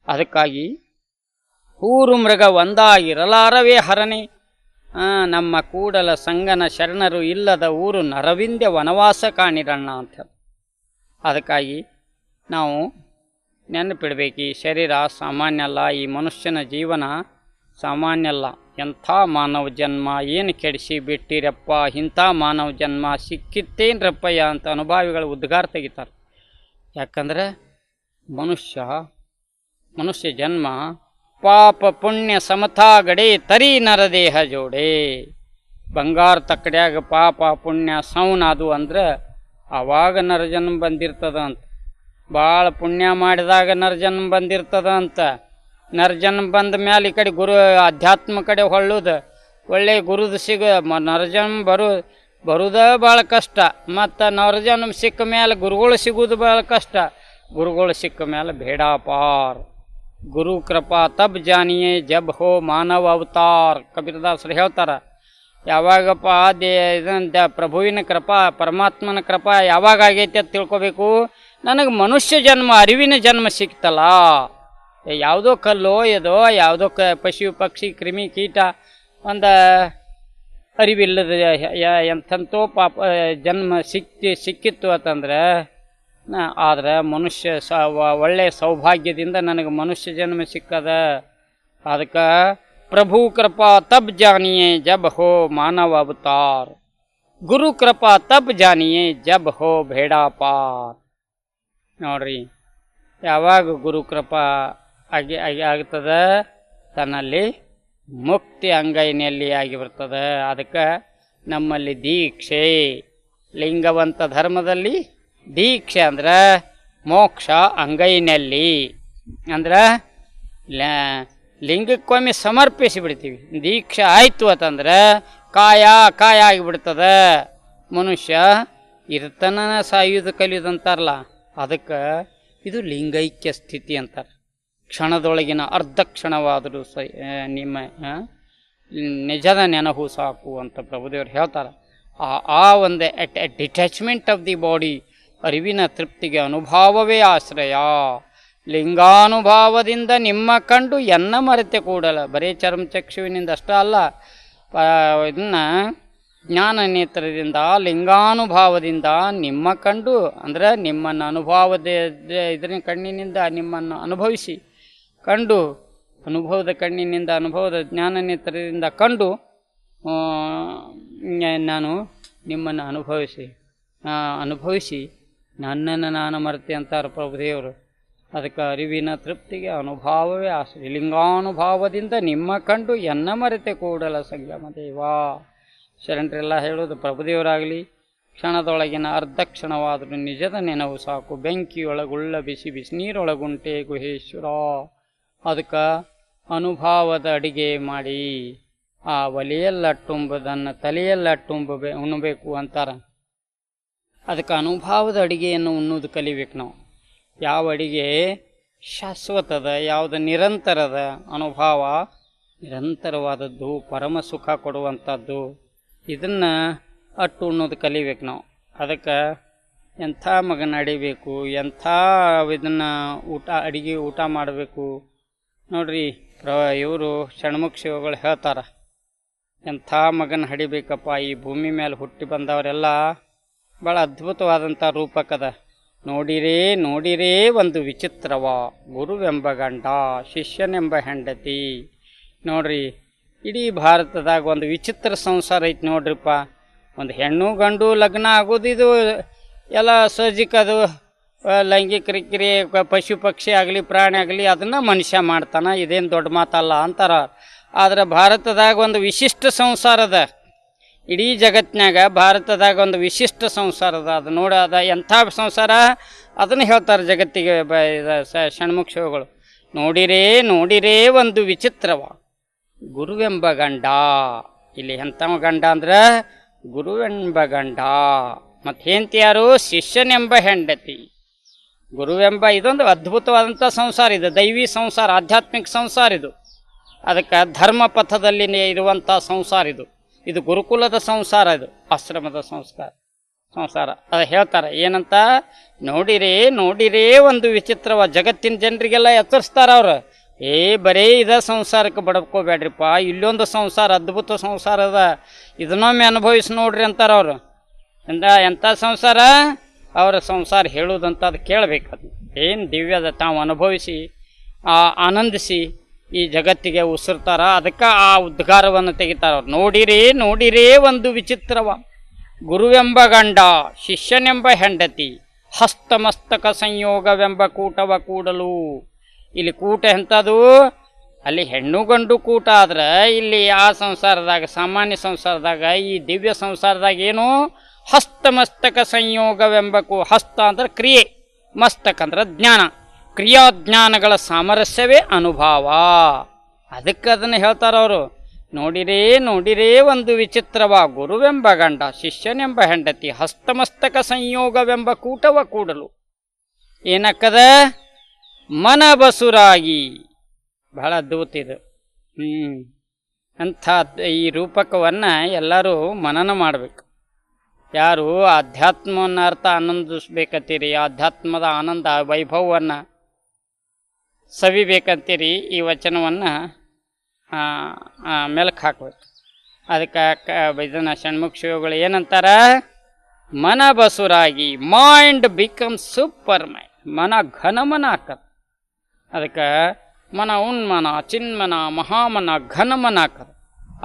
ಅದಕ್ಕಾಗಿ ಊರು ಮೃಗ ಒಂದಾಗಿರಲಾರವೇ ಹರನೆ ನಮ್ಮ ಕೂಡಲ ಸಂಗನ ಶರಣರು ಇಲ್ಲದ ಊರು ನರವಿಂದ್ಯ ವನವಾಸ ಕಾಣಿರಣ್ಣ ಅಂತ ಅದಕ್ಕಾಗಿ ನಾವು ನೆನಪಿಡಬೇಕು, ಈ ಶರೀರ ಸಾಮಾನ್ಯ ಅಲ್ಲ, ಈ ಮನುಷ್ಯನ ಜೀವನ ಸಾಮಾನ್ಯ ಅಲ್ಲ. ಎಂಥ ಮಾನವ ಜನ್ಮ, ಏನು ಕೆಡಿಸಿ ಬಿಟ್ಟಿರಪ್ಪ, ಇಂಥ ಮಾನವ ಜನ್ಮ ಸಿಕ್ಕಿತ್ತೇನ್ರಪ್ಪಯ್ಯ ಅಂತ ಅನುಭಾವಿಗಳು ಉದ್ಗಾರ ತೆಗಿತಾರೆ. ಯಾಕಂದ್ರೆ ಮನುಷ್ಯ ಮನುಷ್ಯ ಜನ್ಮ ಪಾಪ ಪುಣ್ಯ ಸಮತಾಗಡೆ ತರಿ ನರದೇಹ ಜೋಡೆ. ಬಂಗಾರ ತಕ್ಕಡ್ಯಾಗ ಪಾಪ ಪುಣ್ಯ ಸೌನ ಅದು ಅಂದ್ರೆ ಆವಾಗ ನರಜನ್ಮ ಬಂದಿರ್ತದ ಅಂತ. ಭಾಳ ಪುಣ್ಯ ಮಾಡಿದಾಗ ನರಜನ್ಮ ಬಂದಿರ್ತದ ಅಂತ. ನರಜನ್ಮ ಬಂದ ಮೇಲೆ ಈ ಕಡೆ ಗುರು, ಅಧ್ಯಾತ್ಮ ಕಡೆ ಹೊಳ್ಳೋದು. ಒಳ್ಳೆ ಗುರುದು ಸಿಗ ನರಜನ್ಮ ಬರು, ಬರುದ ಭಾಳ ಕಷ್ಟ. ಮತ್ತು ನವರಜನ್ಮ ಸಿಕ್ಕ ಮೇಲೆ ಗುರುಗಳು ಸಿಗುವುದು ಭಾಳ ಕಷ್ಟ. ಗುರುಗಳು ಸಿಕ್ಕ ಮೇಲೆ ಬೇಡಾಪಾರ್ ಗುರು ಕೃಪಾ ತಬ್ ಜಾನಿಯೇ ಜಬ್ ಹೋ ಮಾನವ ಅವತಾರ್. ಕಬೀರದಾಸರು ಹೇಳ್ತಾರ ಯಾವಾಗಪ್ಪ ದೇ ಇದಂತ ಪ್ರಭುವಿನ ಕೃಪಾ, ಪರಮಾತ್ಮನ ಕೃಪಾ ಯಾವಾಗ ಆಗೈತೆ ಅಂತ ತಿಳ್ಕೊಬೇಕು. ನನಗೆ ಮನುಷ್ಯ ಜನ್ಮ, ಅರಿವಿನ ಜನ್ಮ ಸಿಕ್ತಲ್ಲ. ಯಾವುದೋ ಕಲ್ಲು ಏದೋ ಯಾವುದೋ ಕ ಪಶು, ಪಕ್ಷಿ, ಕ್ರಿಮಿ, ಕೀಟ, ಒಂದು ಅರಿವಿಲ್ಲದ ಎಂಥಂತೋ ಪಾಪ ಜನ್ಮ ಸಿಕ್ಕಿ ಸಿಕ್ಕಿತ್ತು ಅಂತಂದ್ರೆ ಆದರೆ ಮನುಷ್ಯ ಸ ಒಳ್ಳೆಯ ಸೌಭಾಗ್ಯದಿಂದ ನನಗೆ ಮನುಷ್ಯ ಜನ್ಮ ಸಿಕ್ಕದ. ಅದಕ್ಕೆ ಪ್ರಭು ಕೃಪಾ ತಬ್ जानिए ಜಬ್ ಹೋ ಮಾನವ अवतार ಗುರು ಕೃಪಾ ತಬ್ ಜಾನಿಯೇ ಜಬ್ ಹೋ ಭೇಡಾ ಪಾರ್. ನೋಡ್ರಿ, ಯಾವಾಗ ಗುರು ಕೃಪಾ ಆಗಿ ಆಗಿ, ಆಗ್ತದ? ತನ್ನಲ್ಲಿ ಮುಕ್ತಿ ಅಂಗೈನಲ್ಲಿ ಆಗಿ ಅದಕ್ಕೆ ನಮ್ಮಲ್ಲಿ ದೀಕ್ಷೆ. ಲಿಂಗವಂತ ಧರ್ಮದಲ್ಲಿ ದೀಕ್ಷೆ ಅಂದ್ರೆ ಮೋಕ್ಷ ಅಂಗೈನಲ್ಲಿ. ಅಂದ್ರೆ ಲಿಂಗಕ್ಕೊಮ್ಮೆ ಸಮರ್ಪಿಸಿ ಬಿಡ್ತೀವಿ ದೀಕ್ಷೆ ಆಯಿತು ಅಂತಂದ್ರೆ ಕಾಯ ಕಾಯ ಆಗಿಬಿಡ್ತದೆ. ಮನುಷ್ಯ ಇರ್ತನ ಸಾಯುವುದು ಕಲಿಯೋದಂತಾರಲ್ಲ ಅದಕ್ಕೆ ಇದು ಲಿಂಗೈಕ್ಯ ಸ್ಥಿತಿ ಅಂತಾರೆ. ಕ್ಷಣದೊಳಗಿನ ಅರ್ಧ ಕ್ಷಣವಾದರೂ ಸ ನಿಮ್ಮ ನಿಜದ ನೆನಹು ಸಾಕು ಅಂತ ಪ್ರಭುದೇವರು ಹೇಳ್ತಾರೆ. ಆ ಆ ಒಂದು at detachment of the body ಅರಿವಿನ ತೃಪ್ತಿಗೆ ಅನುಭಾವವೇ ಆಶ್ರಯ. ಲಿಂಗಾನುಭಾವದಿಂದ ನಿಮ್ಮ ಕಂಡು ಎನ್ನ ಮರೆತೆ ಕೂಡಲ್ಲ ಬರೀ ಚರ್ಮಚಕ್ಷುವಿನಿಂದ ಅಷ್ಟೇ ಅಲ್ಲ ಇದನ್ನ ಜ್ಞಾನ ನೇತ್ರದಿಂದ, ಲಿಂಗಾನುಭಾವದಿಂದ ನಿಮ್ಮ ಕಂಡು, ಅಂದರೆ ನಿಮ್ಮನ್ನು ಅನುಭವದ ಇದರ ಕಣ್ಣಿನಿಂದ ನಿಮ್ಮನ್ನು ಅನುಭವಿಸಿ ಕಂಡು, ಅನುಭವದ ಕಣ್ಣಿನಿಂದ, ಅನುಭವದ ಜ್ಞಾನ ನೇತ್ರದಿಂದ ಕಂಡು ನಾನು ನಿಮ್ಮನ್ನು ಅನುಭವಿಸಿ ಅನುಭವಿಸಿ ನನ್ನನ್ನು ನಾನು ಮರೆತೆ ಅಂತಾರೆ ಪ್ರಭುದೇವರು. ಅದಕ್ಕೆ ಅರಿವಿನ ತೃಪ್ತಿಗೆ ಅನುಭಾವವೇ ಆ ಲಿಂಗಾನುಭಾವದಿಂದ ನಿಮ್ಮ ಕಂಡು ಎನ್ನ ಮರೆತೆ ಕೂಡಲ ಸಂಗಮ ದೇವಾ. ಶರಣರೆಲ್ಲ ಹೇಳೋದು ಪ್ರಭುದೇವರಾಗಲಿ, ಕ್ಷಣದೊಳಗಿನ ಅರ್ಧ ಕ್ಷಣವಾದರೂ ನಿಜದ ನೆನವು ಸಾಕು. ಬೆಂಕಿಯೊಳಗುಳ್ಳ ಬಿಸಿ ಬಿಸಿ ನೀರೊಳಗುಂಟೆ ಗುಹೇಶ್ವರ. ಅದಕ್ಕೆ ಅನುಭಾವದ ಅಡಿಗೆ ಮಾಡಿ. ಆ ಒಲೆಯಲ್ಲಟ್ಟುಂಬುದನ್ನು ತುಂಬಬೇ ಉಣ್ಣಬೇಕು ಅಂತಾರೆ. ಅದಕ್ಕೆ ಅನುಭವದ ಅಡಿಗೆಯನ್ನು ಉಣ್ಣೋದು ಕಲಿಬೇಕು ನಾವು. ಯಾವ ಅಡಿಗೆ ಶಾಶ್ವತದ, ಯಾವುದು ನಿರಂತರದ ಅನುಭವ? ನಿರಂತರವಾದದ್ದು, ಪರಮ ಸುಖ ಕೊಡುವಂಥದ್ದು. ಇದನ್ನು ಅಟ್ಟು ಉಣ್ಣೋದು ಕಲಿಬೇಕು ನಾವು. ಅದಕ್ಕೆ ಎಂಥ ಮಗನ ಅಡಿಬೇಕು, ಎಂಥ ಇದನ್ನು ಊಟ, ಅಡಿಗೆ ಊಟ ಮಾಡಬೇಕು. ನೋಡ್ರಿ, ಪ್ರ, ಇವರು ಷಣ್ಮುಖ ಶಿವಗಳು ಹೇಳ್ತಾರೆ, ಎಂಥ ಮಗನ ಹಡಿಬೇಕಪ್ಪ ಈ ಭೂಮಿ ಮೇಲೆ ಹುಟ್ಟಿ ಬಂದವರೆಲ್ಲ ಭಾಳ ಅದ್ಭುತವಾದಂಥ ರೂಪಕದ ನೋಡಿರೇ ನೋಡಿರೇ ಒಂದು ವಿಚಿತ್ರವ. ಗುರುವೆಂಬ ಗಂಡ, ಶಿಷ್ಯನೆಂಬ ಹೆಂಡತಿ. ನೋಡ್ರಿ, ಇಡೀ ಭಾರತದಾಗ ಒಂದು ವಿಚಿತ್ರ ಸಂಸಾರ ಐತಿ ನೋಡ್ರಿಪ್ಪ. ಒಂದು ಹೆಣ್ಣು ಗಂಡು ಲಗ್ನ ಆಗೋದು ಇದು, ಎಲ್ಲ ಸಹಜಿಕ ಅದು ಲೈಂಗಿಕ ಕ್ರಿಯೆ ಪಶು ಪಕ್ಷಿ ಆಗಲಿ, ಪ್ರಾಣಿ ಆಗಲಿ, ಅದನ್ನು ಮನುಷ್ಯ ಮಾಡ್ತಾನೆ. ಇದೇನು ದೊಡ್ಡ ಮಾತಲ್ಲ ಅಂತಾರ. ಆದರೆ ಭಾರತದಾಗ ಒಂದು ವಿಶಿಷ್ಟ ಸಂಸಾರದ ಇಡೀ ಜಗತ್ತಿನಾಗ ಭಾರತದಾಗ ಒಂದು ವಿಶಿಷ್ಟ ಸಂಸಾರ ಅದ. ಅದು ನೋಡ ಅದ ಎಂಥ ಸಂಸಾರ? ಅದನ್ನು ಹೇಳ್ತಾರೆ ಜಗತ್ತಿಗೆ ಬ ಷಣ್ಮುಖ ಶಿವಗಳು ನೋಡಿರೇ ನೋಡಿರೇ ಒಂದು ವಿಚಿತ್ರವ. ಗುರುವೆಂಬ ಗಂಡ. ಇಲ್ಲಿ ಎಂಥವ ಗಂಡ ಅಂದ್ರೆ? ಗುರುವೆಂಬ ಗಂಡ. ಮತ್ತು ಹೆಂಡತಿ ಯಾರು? ಶಿಷ್ಯನೆಂಬ ಹೆಂಡತಿ. ಗುರುವೆಂಬ ಇದೊಂದು ಅದ್ಭುತವಾದಂಥ ಸಂಸಾರ ಇದು. ದೈವಿ ಸಂಸಾರ, ಆಧ್ಯಾತ್ಮಿಕ ಸಂಸಾರ ಇದು. ಅದಕ್ಕೆ ಧರ್ಮ ಪಥದಲ್ಲಿ ಇರುವಂಥ ಸಂಸಾರ ಇದು. ಇದು ಗುರುಕುಲದ ಸಂಸಾರ ಇದು, ಆಶ್ರಮದ ಸಂಸ್ಕಾರ, ಸಂಸಾರ. ಅದು ಹೇಳ್ತಾರೆ, ಏನಂತ? ನೋಡಿರೇ ನೋಡಿರೇ ಒಂದು ವಿಚಿತ್ರವ, ಜಗತ್ತಿನ ಜನರಿಗೆಲ್ಲ ಎಚ್ಚರಿಸ್ತಾರ ಅವರು. ಏ, ಬರೇ ಇದ ಸಂಸಾರಕ್ಕೆ ಬಡ್ಕೋಬೇಡ್ರಿಪ್ಪ ಇಲ್ಲೊಂದು ಸಂಸಾರ, ಅದ್ಭುತ ಸಂಸಾರ ಅದ. ಇದನ್ನೊಮ್ಮೆ ಅನುಭವಿಸಿ ನೋಡ್ರಿ ಅಂತಾರೆ ಅವರು. ಎಂದ ಎಂಥ ಸಂಸಾರ? ಅವರ ಸಂಸಾರ ಹೇಳುವುದಂತ ಅದು ಕೇಳಬೇಕು ಏನು ದಿವ್ಯದ ತಾವು ಅನುಭವಿಸಿ ಆನಂದಿಸಿ ಈ ಜಗತ್ತಿಗೆ ಉಸಿರ್ತಾರ, ಅದಕ್ಕೆ ಆ ಉದ್ಗಾರವನ್ನು ತೆಗಿತಾರ. ನೋಡಿರಿ ನೋಡಿರಿ ಒಂದು ವಿಚಿತ್ರವ. ಗುರುವೆಂಬ ಗಂಡ, ಶಿಷ್ಯನೆಂಬ ಹೆಂಡತಿ, ಹಸ್ತಮಸ್ತಕ ಸಂಯೋಗವೆಂಬ ಕೂಟವ ಕೂಡಲು. ಇಲ್ಲಿ ಕೂಟ ಎಂಥದು? ಅಲ್ಲಿ ಹೆಣ್ಣು ಗಂಡು ಕೂಟ ಆದ್ರೆ ಇಲ್ಲಿ ಆ ಸಂಸಾರದಾಗ, ಸಾಮಾನ್ಯ ಸಂಸಾರದಾಗ, ಈ ದಿವ್ಯ ಸಂಸಾರದಾಗ ಏನು? ಹಸ್ತಮಸ್ತಕ ಸಂಯೋಗವೆಂಬ ಕೂ, ಹಸ್ತ ಅಂದ್ರೆ ಕ್ರಿಯೆ, ಮಸ್ತಕ ಅಂದ್ರೆ ಜ್ಞಾನ. ಕ್ರಿಯಾಜ್ಞಾನಗಳ ಸಾಮರಸ್ಯವೇ ಅನುಭವ. ಅದಕ್ಕೆ ಅದನ್ನು ಹೇಳ್ತಾರವರು ನೋಡಿರೇ ನೋಡಿರೇ ಒಂದು ವಿಚಿತ್ರವ ಗುರುವೆಂಬ ಗಂಡ, ಶಿಷ್ಯನೆಂಬ ಹೆಂಡತಿ, ಹಸ್ತಮಸ್ತಕ ಸಂಯೋಗವೆಂಬ ಕೂಟವ ಕೂಡಲು. ಏನಕ್ಕದ? ಮನ ಬಸುರಾಗಿ ಬಹಳ ದೂತಿದು ಹ್ಞೂ ಅಂಥ ಈ ರೂಪಕವನ್ನು ಎಲ್ಲರೂ ಮನನ ಮಾಡಬೇಕು. ಯಾರು ಆಧ್ಯಾತ್ಮವನ್ನು ಅರ್ಥ ಆನಂದಿಸ್ಬೇಕತ್ತೀರಿ, ಆಧ್ಯಾತ್ಮದ ಆನಂದ, ವೈಭವವನ್ನು ಸವಿಬೇಕಂತೀರಿ ಈ ವಚನವನ್ನು ಮೆಲಕ್ಕೆ ಹಾಕ್ಬೇಕು. ಅದಕ್ಕೆ ಕ ಷಣ್ಮುಖ ಶಿವಗಳು ಏನಂತಾರ? ಮನ ಬಸುರಾಗಿ ಮೈಂಡ್ ಬಿಕಮ್ ಸೂಪರ್ ಮೈಂಡ್ ಮನ ಘನಮನ ಆಕತ್. ಅದಕ್ಕೆ ಮನ ಉನ್ಮನ, ಚಿನ್ಮನ, ಮಹಾಮನ ಘನಮನ ಅದಕ್ಕೆ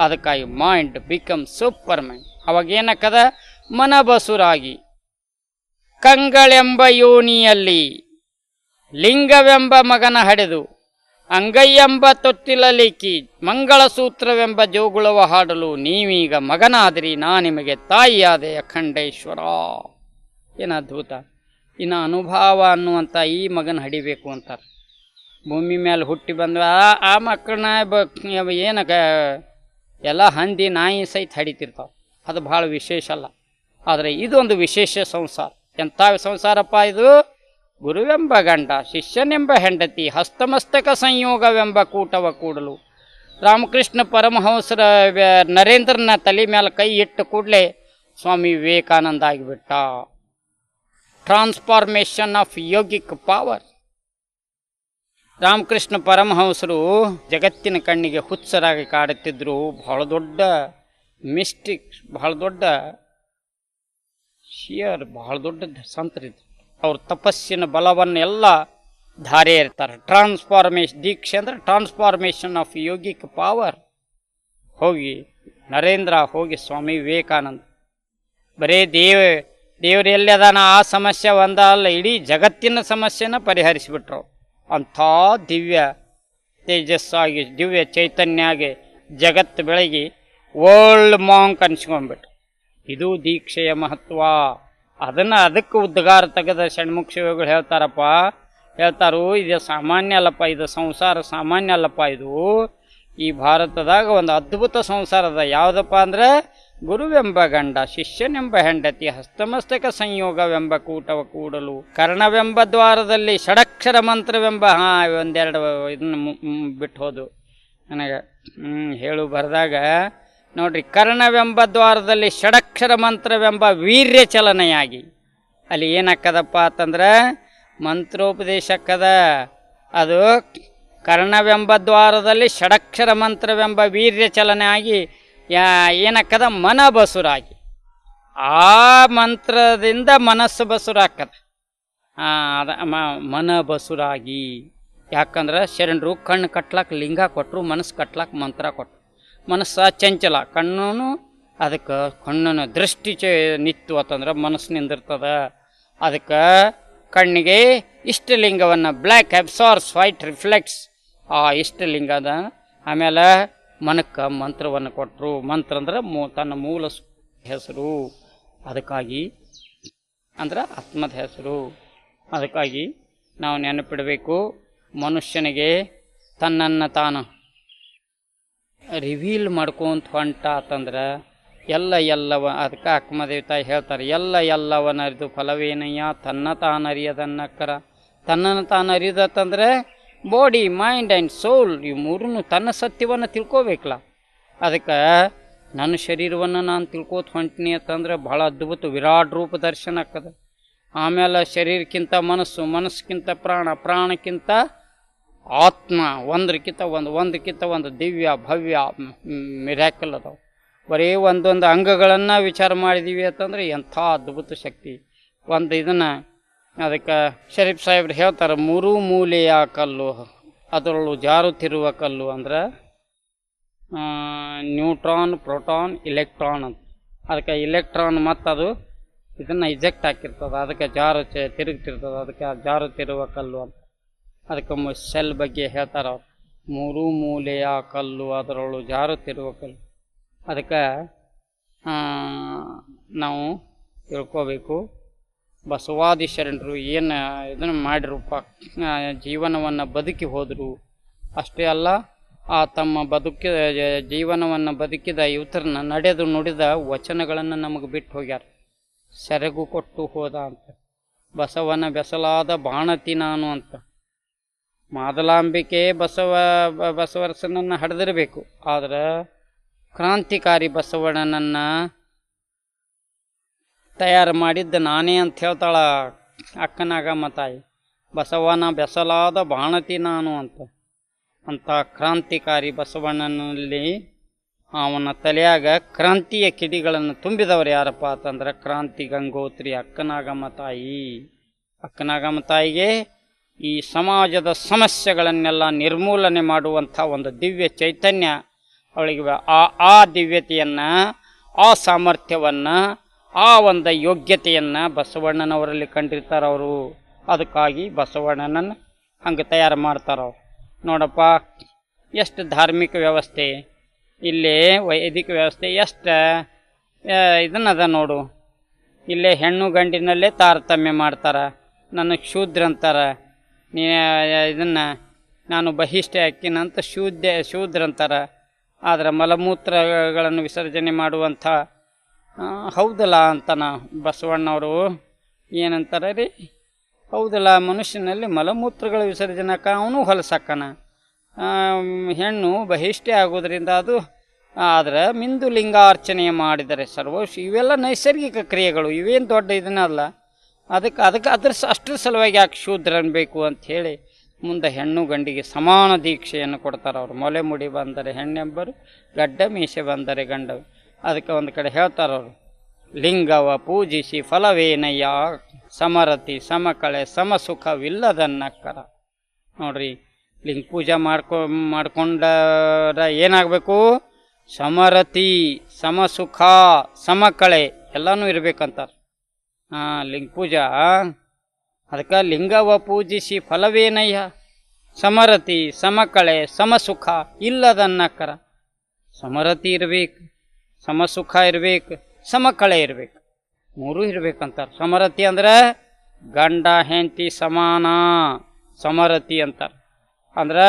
ಅದಕ್ಕಾಗಿ ಮೈಂಡ್ ಬಿಕಮ್ ಸೂಪರ್ ಮೈಂಡ್ ಅವಾಗ ಏನಕ್ಕದ ಮನ ಬಸುರಾಗಿ ಕಂಗಳೆಂಬ ಯೋನಿಯಲ್ಲಿ ಲಿಂಗವೆಂಬ ಮಗನ ಹಡೆದು, ಅಂಗೈಯೆಂಬ ತೊಟ್ಟಿಲಲಿಕ್ಕಿ ಮಂಗಳಸೂತ್ರವೆಂಬ ಜೋಗುಳವ ಹಾಡಲು, ನೀವೀಗ ಮಗನಾದ್ರಿ, ನಾ ನಿಮಗೆ ತಾಯಿಯಾದೆ ಅಖಂಡೇಶ್ವರ ಏನು ಅದ್ಭುತ. ಇನ್ನು ಅನುಭವ ಅನ್ನುವಂಥ ಈ ಮಗನ ಹಡಿಬೇಕು ಅಂತಾರೆ. ಭೂಮಿ ಮೇಲೆ ಹುಟ್ಟಿ ಬಂದ ಆ ಮಕ್ಕಳನ್ನ ಬ ಏನಕ ಎಲ್ಲ ಹಂದಿ ನಾಯಿ ಸಹಿತ ಹಡಿತಿರ್ತಾವೆ. ಅದು ಭಾಳ ವಿಶೇಷ ಅಲ್ಲ. ಆದರೆ ಇದೊಂದು ವಿಶೇಷ ಸಂಸಾರ. ಎಂಥ ಸಂಸಾರಪ್ಪ ಇದು? ಗುರುವೆಂಬ ಗಂಡ, ಶಿಷ್ಯನೆಂಬ ಹೆಂಡತಿ, ಹಸ್ತಮಸ್ತಕ ಸಂಯೋಗವೆಂಬ ಕೂಟವ ಕೂಡಲು. ರಾಮಕೃಷ್ಣ ಪರಮಹಂಸರ ನರೇಂದ್ರನ ತಲೆ ಮೇಲೆ ಕೈ ಇಟ್ಟು ಕೂಡಲೇ Swami Vivekananda ಆಗಿಬಿಟ್ಟ. Transformation of yogic power Ramakrishna ಪರಮಹಂಸರು ಜಗತ್ತಿನ ಕಣ್ಣಿಗೆ ಹುಚ್ಚರಾಗಿ ಕಾಡುತ್ತಿದ್ದರು ಬಹಳ ದೊಡ್ಡ ಮಿಸ್ಟಿಕ್ ಬಹಳ ದೊಡ್ಡ ಶಿಯರ್ ಬಹಳ ದೊಡ್ಡ ಸಂತರಿದ್ರು. ಅವ್ರ ತಪಸ್ಸಿನ ಬಲವನ್ನೆಲ್ಲ ಧಾರೆ ಇರ್ತಾರೆ ಟ್ರಾನ್ಸ್ಫಾರ್ಮೇಶನ್ ದೀಕ್ಷೆ ಅಂದರೆ ಟ್ರಾನ್ಸ್ಫಾರ್ಮೇಷನ್ ಆಫ್ ಯೋಗಿಕ್ ಪವರ್ ಹೋಗಿ ನರೇಂದ್ರ, ಹೋಗಿ ಸ್ವಾಮಿ ವಿವೇಕಾನಂದ. ಬರೇ ದೇವ, ದೇವ್ರು ಎಲ್ಲಿ ಅದಾನ? ಆ ಸಮಸ್ಯೆ ಒಂದ ಅಲ್ಲ ಇಡೀ ಜಗತ್ತಿನ ಸಮಸ್ಯೆನ ಪರಿಹರಿಸಿಬಿಟ್ರು. ಅಂಥ ದಿವ್ಯ ತೇಜಸ್ಸಾಗಿ, ದಿವ್ಯ ಚೈತನ್ಯ ಆಗಿ ಜಗತ್ತು ಬೆಳಗಿ ವರ್ಲ್ಡ್ ಮಾಂಕ್ ಅನ್ಸ್ಕೊಂಡ್ಬಿಟ್ರು. ಇದು ದೀಕ್ಷೆಯ ಮಹತ್ವ. ಅದನ್ನು ಅದಕ್ಕೆ ಉದ್ಗಾರ ತೆಗೆದ ಷಣ್ಮುಖ ಶಿವಗಳು ಹೇಳ್ತಾರಪ್ಪ. ಹೇಳ್ತಾರು, ಇದು ಸಾಮಾನ್ಯ ಅಲ್ಲಪ್ಪ, ಇದು ಸಂಸಾರ ಸಾಮಾನ್ಯ ಅಲ್ಲಪ್ಪ ಇದು. ಈ ಭಾರತದಾಗ ಒಂದು ಅದ್ಭುತ ಸಂಸಾರ ಅದ. ಯಾವುದಪ್ಪ ಅಂದ್ರೆ ಗುರುವೆಂಬ ಗಂಡ, ಶಿಷ್ಯನೆಂಬ ಹೆಂಡತಿ, ಹಸ್ತಮಸ್ತಕ ಸಂಯೋಗವೆಂಬ ಕೂಟವ ಕೂಡಲು, ಕರ್ಣವೆಂಬ ದ್ವಾರದಲ್ಲಿ ಷಡಕ್ಷರ ಮಂತ್ರವೆಂಬ, ಹಾಂ, ಒಂದೆರಡು ಇದನ್ನ ಬಿಟ್ಟು ಹೋದು ನನಗೆ ಹೇಳು ಬರೆದಾಗ ನೋಡ್ರಿ, ಕರ್ಣವೆಂಬ ದ್ವಾರದಲ್ಲಿ ಷಡಕ್ಷರ ಮಂತ್ರವೆಂಬ ವೀರ್ಯ ಚಲನೆಯಾಗಿ. ಅಲ್ಲಿ ಏನಕ್ಕದಪ್ಪ ಅಂತಂದ್ರೆ ಮಂತ್ರೋಪದೇಶಕ್ಕದ ಅದು ಕರ್ಣವೆಂಬ ದ್ವಾರದಲ್ಲಿ ಷಡಕ್ಷರ ಮಂತ್ರವೆಂಬ ವೀರ್ಯ ಚಲನೆ ಆಗಿ ಏನಕ್ಕದ ಮನ ಬಸುರಾಗಿ ಆ ಮಂತ್ರದಿಂದ ಮನಸ್ಸು ಬಸುರಾಕ್ಕದ ಅದ ಮನ ಬಸುರಾಗಿ ಯಾಕಂದ್ರೆ ಶರಣರು ಕಣ್ಣು ಕಟ್ಲಾಕ, ಲಿಂಗ ಕೊಟ್ಟರು ಮನಸ್ಸು ಕಟ್ಲಾಕ, ಮಂತ್ರ ಕೊಟ್ಟರು ಮನಸ್ಸು ಚಂಚಲ. ಕಣ್ಣು ಅದಕ್ಕೆ ಕಣ್ಣನ ದೃಷ್ಟಿ ಚ ನಿತ್ತು ಅಂತಂದ್ರೆ ಮನಸ್ಸು ನಿಂದಿರ್ತದ ಅದಕ್ಕೆ ಕಣ್ಣಿಗೆ ಇಷ್ಟಲಿಂಗವನ್ನು ಬ್ಲ್ಯಾಕ್ ಅಬ್ಸಾರ್ಸ್ ವೈಟ್ ರಿಫ್ಲೆಕ್ಟ್ಸ್. ಆ ಇಷ್ಟಲಿಂಗದ ಆಮೇಲೆ ಮನಕ್ಕೆ ಮಂತ್ರವನ್ನು ಕೊಟ್ಟರು ಮಂತ್ರ ಅಂದ್ರೆ ಮೂ, ತನ್ನ ಮೂಲ ಹೆಸರು. ಅದಕ್ಕಾಗಿ ಅಂದ್ರೆ ಆತ್ಮದ ಹೆಸರು. ಅದಕ್ಕಾಗಿ ನಾವು ನೆನಪಿಡಬೇಕು. ಮನುಷ್ಯನಿಗೆ ತನ್ನನ್ನು ತಾನು ರಿವೀಲ್ ಮಾಡ್ಕೊಂತ ಹೊಂಟ ಅಂತಂದ್ರೆ ಎಲ್ಲ ಎಲ್ಲವ ಅದಕ್ಕೆ ಅಕ್ಕಮದೇವಿ ತಾಯಿ ಹೇಳ್ತಾರೆ, ಎಲ್ಲ ಎಲ್ಲವನ ಅರಿದು ಫಲವೇನಯ್ಯ? ತನ್ನ ತಾನು ಅರಿಯದನ್ನಕ್ಕರ ತನ್ನನ್ನು ತಾನು ಅರಿದತ್ತಂದ್ರೆ ಬಾಡಿ ಮೈಂಡ್ ಆ್ಯಂಡ್ ಸೋಲ್ ಈ ಮೂರನ್ನು ತನ್ನ ಸತ್ಯವನ್ನು ತಿಳ್ಕೋಬೇಕಲ್ಲ. ಅದಕ್ಕೆ ನನ್ನ ಶರೀರವನ್ನು ನಾನು ತಿಳ್ಕೋತ ಹೊಂಟಿನಿ ಅಂತಂದ್ರೆ ಭಾಳ ಅದ್ಭುತ ವಿರಾಟ್ ರೂಪ ದರ್ಶನ ಆಕ್ಕದ ಆಮೇಲೆ ಶರೀರಕ್ಕಿಂತ ಮನಸ್ಸು, ಮನಸ್ಸಿಗಿಂತ ಪ್ರಾಣ, ಪ್ರಾಣಕ್ಕಿಂತ ಆತ್ಮ ಒಂದಕ್ಕಿಂತ ಒಂದು ಒಂದಕ್ಕಿಂತ ಒಂದು ದಿವ್ಯ, ಭವ್ಯ ಮಿರಾಕಲ್ ಅದಾವೆ. ಬರೀ ಒಂದೊಂದು ಅಂಗಗಳನ್ನು ವಿಚಾರ ಮಾಡಿದೀವಿ ಅಂತಂದ್ರೆ ಎಂಥ ಅದ್ಭುತ ಶಕ್ತಿ. ಒಂದು ಇದನ್ನು ಅದಕ್ಕೆ ಶರೀಫ್ ಸಾಹೇಬ್ರು ಹೇಳ್ತಾರೆ, ಮೂರು ಮೂಲೆಯ ಕಲ್ಲು, ಅದರಲ್ಲೂ ಜಾರುತ್ತಿರುವ ಕಲ್ಲು ಅಂದ್ರೆ ನ್ಯೂಟ್ರಾನ್, ಪ್ರೋಟಾನ್, ಇಲೆಕ್ಟ್ರಾನ್ ಅಂತ. ಅದಕ್ಕೆ ಇಲೆಕ್ಟ್ರಾನ್ ಮತ್ತು ಅದು ಇದನ್ನು ಇಜೆಕ್ಟ್ ಹಾಕಿರ್ತದೆ. ಅದಕ್ಕೆ ಜಾರು ತಿರುಗ್ತಿರ್ತದೆ. ಅದಕ್ಕೆ ಜಾರುತ್ತಿರುವ ಕಲ್ಲು ಅಂತ. ಅದಕ್ಕೆ ಸೆಲ್ ಬಗ್ಗೆ ಹೇಳ್ತಾರೆ ಮೂರು ಮೂಲೆಯ ಕಲ್ಲು ಅದರೊಳು ಜಾರುತ್ತಿರುವ ಕಲ್ಲು. ಅದಕ್ಕೆ ನಾವು ತಿಳ್ಕೋಬೇಕು ಬಸವಾದಿ ಶರಣರು ಏನು ಇದನ್ನು ಮಾಡಿರಪ್ಪ ಜೀವನವನ್ನು ಬದುಕಿ ಹೋದರು. ಅಷ್ಟೇ ಅಲ್ಲ, ಆ ತಮ್ಮ ಬದುಕಿ, ಜೀವನವನ್ನು ಬದುಕಿದ ಯುವತರನ್ನ ನಡೆದು ನುಡಿದ ವಚನಗಳನ್ನು ನಮಗೆ ಬಿಟ್ಟು ಹೋಗ್ಯಾರ. ಸೆರಗು ಕೊಟ್ಟು ಹೋದ ಅಂತ. ಬಸವನ ಬೆಸಲಾದ ಬಾಣತಿ ನಾನು ಅಂತ. ಮಾದಲಾಂಬಿಕೆ ಬಸವ, ಬಸವರಸನನ್ನು ಹಡೆದಿರಬೇಕು. ಆದರೆ ಕ್ರಾಂತಿಕಾರಿ ಬಸವಣ್ಣನನ್ನು ತಯಾರು ಮಾಡಿದ್ದ ನಾನೇ ಅಂತ ಹೇಳ್ತಾಳ ಅಕ್ಕನಾಗಮ್ಮ ತಾಯಿ. ಬಸವನ ಬೆಸಲಾದ ಬಾಣತಿ ನಾನು ಅಂತ. ಅಂತ ಕ್ರಾಂತಿಕಾರಿ ಬಸವಣ್ಣನಲ್ಲಿ ಅವನ ತಲೆಯಾಗ ಕ್ರಾಂತಿಯ ಕಿಡಿಗಳನ್ನು ತುಂಬಿದವರು ಯಾರಪ್ಪ ಅಂತಂದ್ರೆ ಕ್ರಾಂತಿ ಗಂಗೋತ್ರಿ ಅಕ್ಕನಾಗಮ್ಮ ತಾಯಿ. ಅಕ್ಕನಾಗಮ್ಮ ತಾಯಿಗೆ ಈ ಸಮಾಜದ ಸಮಸ್ಯೆಗಳನ್ನೆಲ್ಲ ನಿರ್ಮೂಲನೆ ಮಾಡುವಂಥ ಒಂದು ದಿವ್ಯ ಚೈತನ್ಯ ಅವಳಿಗೆ ಆ ಆ ದಿವ್ಯತೆಯನ್ನು, ಆ ಸಾಮರ್ಥ್ಯವನ್ನು, ಆ ಒಂದು ಯೋಗ್ಯತೆಯನ್ನು ಬಸವಣ್ಣನವರಲ್ಲಿ ಕಂಡಿರ್ತಾರೆ ಅವರು. ಅದಕ್ಕಾಗಿ ಬಸವಣ್ಣನನ್ನು ಹಂಗೆ ತಯಾರು ಮಾಡ್ತಾರೆ ನೋಡಪ್ಪ, ಎಷ್ಟು ಧಾರ್ಮಿಕ ವ್ಯವಸ್ಥೆ, ಇಲ್ಲಿ ವೈದಿಕ ವ್ಯವಸ್ಥೆ ಎಷ್ಟು ಇದನ್ನದ ನೋಡು. ಇಲ್ಲೇ ಹೆಣ್ಣು ಗಂಡಿನಲ್ಲೇ ತಾರತಮ್ಯ ಮಾಡ್ತಾರೆ ನನಗೆ ಶೂದ್ರ ಅಂತಾರೆ ನೀ ಇದನ್ನು ನಾನು ಬಹಿಷ್ಠೆ ಹಾಕಿನಂತ ಶೂದ್ಯ ಶೂದ್ರ ಅಂತಾರೆ ಆದರೆ ಮಲಮೂತ್ರಗಳನ್ನು ವಿಸರ್ಜನೆ ಮಾಡುವಂಥ ಹೌದಲ್ಲ ಹೌದಲ್ಲ ಅಂತನ ಬಸವಣ್ಣವರು ಏನಂತಾರೆ ರೀ? ಹೌದಲ್ಲ ಮನುಷ್ಯನಲ್ಲಿ ಮಲಮೂತ್ರಗಳ ವಿಸರ್ಜನಕ ಅವನು ಹೊಲಸಕ್ಕನ ಹೆಣ್ಣು ಬಹಿಷ್ಠೆ ಆಗೋದ್ರಿಂದ ಅದು, ಆದ್ರೆ ಮಿಂದು ಲಿಂಗಾರ್ಚನೆ ಮಾಡಿದರೆ ಸರ್ವ ಇವೆಲ್ಲ ನೈಸರ್ಗಿಕ ಕ್ರಿಯೆಗಳು, ಇವೇನು ದೊಡ್ಡ ಇದನ್ನಲ್ಲ ಅದಕ್ಕೆ ಅದಕ್ಕೆ ಅದ್ರ ಅಷ್ಟರ ಸಲುವಾಗಿ ಯಾಕೆ ಶೂದ್ರನ್ ಬೇಕು ಅಂತ ಹೇಳಿ ಮುಂದೆ ಹೆಣ್ಣು ಗಂಡಿಗೆ ಸಮಾನ ದೀಕ್ಷೆಯನ್ನು ಕೊಡ್ತಾರೆ ಅವರು. ಮೊಲೆ ಮುಡಿ ಬಂದರೆ ಹೆಣ್ಣೆಂಬರು, ಗಡ್ಡ ಮೀಸೆ ಬಂದರೆ ಗಂಡ ಅದಕ್ಕೆ ಒಂದು ಕಡೆ ಹೇಳ್ತಾರೆ ಅವರು. ಲಿಂಗವ ಪೂಜಿಸಿ ಫಲವೇನಯ್ಯ, ಸಮರತಿ ಸಮಕಳೆ ಸಮಸುಖವಿಲ್ಲದನ್ನಕ್ಕರ. ನೋಡ್ರಿ, ಲಿಂಗ ಪೂಜೆ ಮಾಡ್ಕೊ, ಮಾಡ್ಕೊಂಡರ ಏನಾಗಬೇಕು? ಸಮರತಿ, ಸಮಸುಖ, ಸಮಕಳೆ ಎಲ್ಲನೂ ಇರಬೇಕಂತಾರೆ. ಲಿಂಗ ಪೂಜಾ. ಅದಕ್ಕೆ ಲಿಂಗವ ಪೂಜಿಸಿ ಫಲವೇನಯ್ಯ? ಸಮರತಿ, ಸಮಕಳೆ, ಸಮಸುಖ ಇಲ್ಲದನ್ನಕ್ಕರ ಸಮರತಿ ಇರ್ಬೇಕು, ಸಮಸುಖ ಇರಬೇಕು, ಸಮಕಳೆ ಇರಬೇಕು. ಮೂರೂ ಇರ್ಬೇಕಂತಾರೆ. ಸಮರತಿ ಅಂದ್ರೆ ಗಂಡ, ಹೆಂಡತಿ ಸಮಾನ. ಸಮರತಿ ಅಂತಾರೆ. ಅಂದ್ರೆ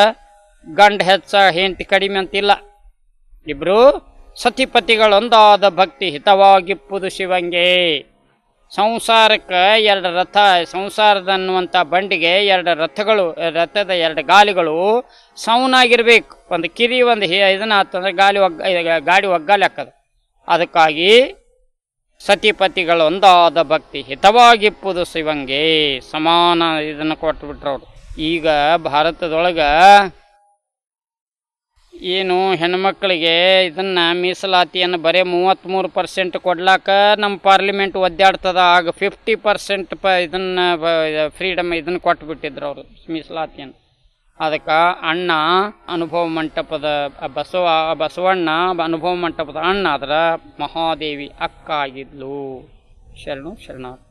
ಗಂಡ ಹೆಚ್ಚ, ಹೆಂಡತಿ ಕಡಿಮೆ ಅಂತಿಲ್ಲ. ಇಬ್ಬರು ಸತಿಪತಿಗಳೊಂದಾದ ಭಕ್ತಿ ಹಿತವಾಗಿಪ್ಪುದು ಶಿವಂಗೆ ಸಂಸಾರಕ್ಕೆ ಎರಡು ರಥ, ಸಂಸಾರದ ಅನ್ನುವಂಥ ಬಂಡಿಗೆ ಎರಡು ರಥಗಳು, ರಥದ ಎರಡು ಗಾಲಿಗಳು ಸೌನಾಗಿರ್ಬೇಕು. ಒಂದು ಕಿರಿ, ಒಂದು ಹೇ, ಇದನ್ನ ಆತಂದ್ರೆ ಗಾಲಿ ಒಗ್ಗ ಗಾಡಿ ಒಗ್ಗಾಲಿ ಹಾಕದು. ಅದಕ್ಕಾಗಿ ಸತಿಪತಿಗಳೊಂದಾದ ಭಕ್ತಿ ಹಿತವಾಗಿಪ್ಪುದು ಶಿವಂಗೆ ಸಮಾನ ಇದನ್ನು ಕೊಟ್ಟುಬಿಟ್ರವ್ರು ಈಗ ಭಾರತದೊಳಗೆ ಏನು ಹೆಣ್ಮಕ್ಳಿಗೆ ಇದನ್ನು ಮೀಸಲಾತಿಯನ್ನು ಬರೀ ಮೂವತ್ತ್ಮೂರು ಪರ್ಸೆಂಟ್ ಕೊಡ್ಲಾಕ ನಮ್ಮ ಪಾರ್ಲಿಮೆಂಟ್ ಒದ್ದಾಡ್ತದ. ಆಗ ಫಿಫ್ಟಿ ಪರ್ಸೆಂಟ್ ಪ ಇದನ್ನು ಫ್ರೀಡಮ್ ಇದನ್ನು ಕೊಟ್ಬಿಟ್ಟಿದ್ರು ಅವರು ಮೀಸಲಾತಿಯನ್ನು. ಅದಕ್ಕೆ ಅಣ್ಣ ಅನುಭವ ಮಂಟಪದ, ಬಸವ, ಬಸವಣ್ಣ ಅನುಭವ ಮಂಟಪದ ಅಣ್ಣ ಆದ್ರೆ ಮಹಾದೇವಿ ಅಕ್ಕ ಆಗಿದ್ಲು. ಶರಣು, ಶರಣಾರ್ಥಿ.